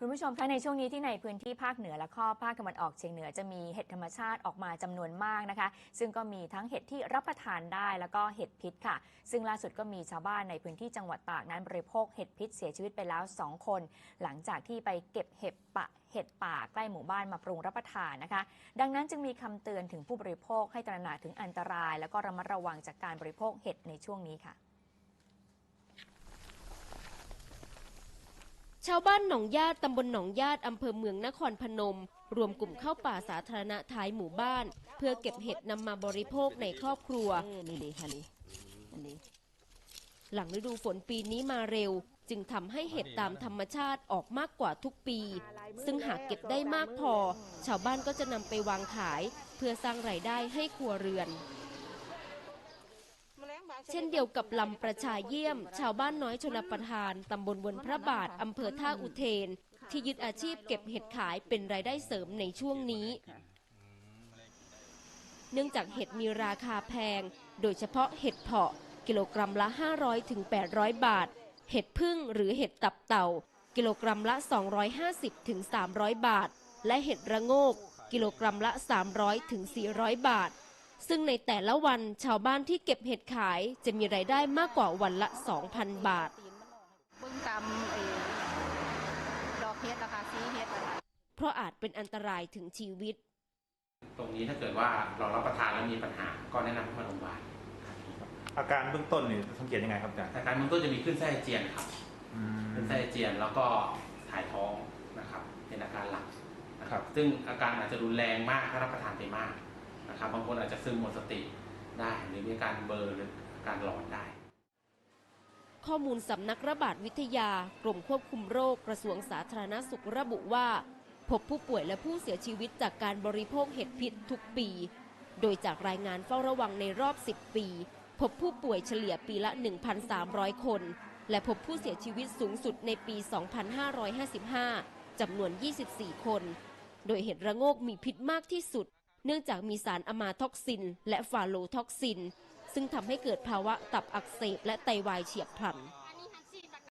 คุณผู้ชมคะในช่วงนี้ที่ในพื้นที่ภาคเหนือและข้อภาคตะวันออกเฉียงเหนือจะมีเห็ดธรรมชาติออกมาจำนวนมากนะคะ ซึ่งก็มีทั้งเห็ดที่รับประทานได้แล้วก็เห็ดพิษค่ะ ซึ่งล่าสุดก็มีชาวบ้านในพื้นที่จังหวัดตากนั้นบริโภคเห็ดพิษเสียชีวิตไปแล้ว 2 คน หลังจากที่ไปเก็บเห็ดปะเห็ดป่าใกล้หมู่บ้านมาปรุงรับประทานนะคะ ดังนั้นจึงมีคำเตือนถึงผู้บริโภคให้ตระหนักถึงอันตราย แล้วก็ระมัดระวังจากการบริโภคเห็ดในช่วงนี้ค่ะ ชาวบ้านหนองญาติตำบลหนองญาติอำเภอเมืองนครพนม รวมกลุ่มเข้าป่าสาธารณะท้ายหมู่บ้าน เพื่อเก็บเห็ดนำมาบริโภคในครอบครัวเออนี่ดีค่ะดีอันนี้หลังฤดูฝนปีนี้มาเร็ว จึงทำให้เห็ดตามธรรมชาติออกมากกว่าทุกปี ซึ่งหากเก็บได้มากพอ ชาวบ้านก็จะนำไปวางขาย เพื่อสร้างรายได้ให้ครัวเรือน เช่นเดียวกับลำประชาเยี่ยม ชาวบ้านน้อยชนประทานตำบลบนพระบาทอำเภอท่าอุเทน ที่ยึดอาชีพเก็บเห็ดขายเป็นรายได้เสริมในช่วงนี้ เนื่องจากเห็ดมีราคาแพง โดยเฉพาะเห็ดเพาะกิโลกรัมละ 500ถึง800 บาท เห็ดพึ่งหรือเห็ดตับเต่า กิโลกรัมละ 250ถึง300 บาท และเห็ดระโงก กิโลกรัมละ 300ถึง400 บาท ซึ่งในแต่ละวันชาวบ้านที่เก็บเห็ดขายจะมีรายได้มากกว่าวันละ 2,000 บาท เบิ่งตามไอ้ดอกเฮ็ดราคาซีเฮ็ดนะคะเพราะอาจเป็นอันตรายถึงชีวิต ตรงนี้ถ้าเกิดว่าเรารับประทานแล้วมีปัญหาก็แนะนำให้มาโรงพยาบาลครับอาการเบื้องต้นนี่สังเกตยังไงครับอาจารย์อาการเบื้องต้นจะมีขึ้นไส้อาเจียนครับอืมขึ้นไส้อาเจียนแล้วก็ถ่ายท้องนะครับ เป็นอาการหลักนะคครัรับบซึ่งอาการอาจจะรุนแรงมากถ้ารับประทานไปมาก จจะซึมหมดสติได้ หรือมีการเบลอหรือการหลอนได้ ข้อมูลสำนักระบาดวิทยากรมควบคุมโรคกระทรวงสาธารณสุขระบุว่า พบผู้ป่วยและผู้เสียชีวิตจากการบริโภคเห็ดพิษทุกปี โดยจากรายงานเฝ้าระวังในรอบ 10 ปี พบผู้ป่วยเฉลี่ยปีละ 1,300 คน และพบผู้เสียชีวิตสูงสุดในปี 2555จำนวน 24 คน โดยเห็ดระโงกมีพิษมากที่สุด เนื่องจากมีสารอะมาท็อกซิน และฟาโลท็อกซิน ซึ่งทำให้เกิดภาวะตับอักเสบและไตวายเฉียบพลัน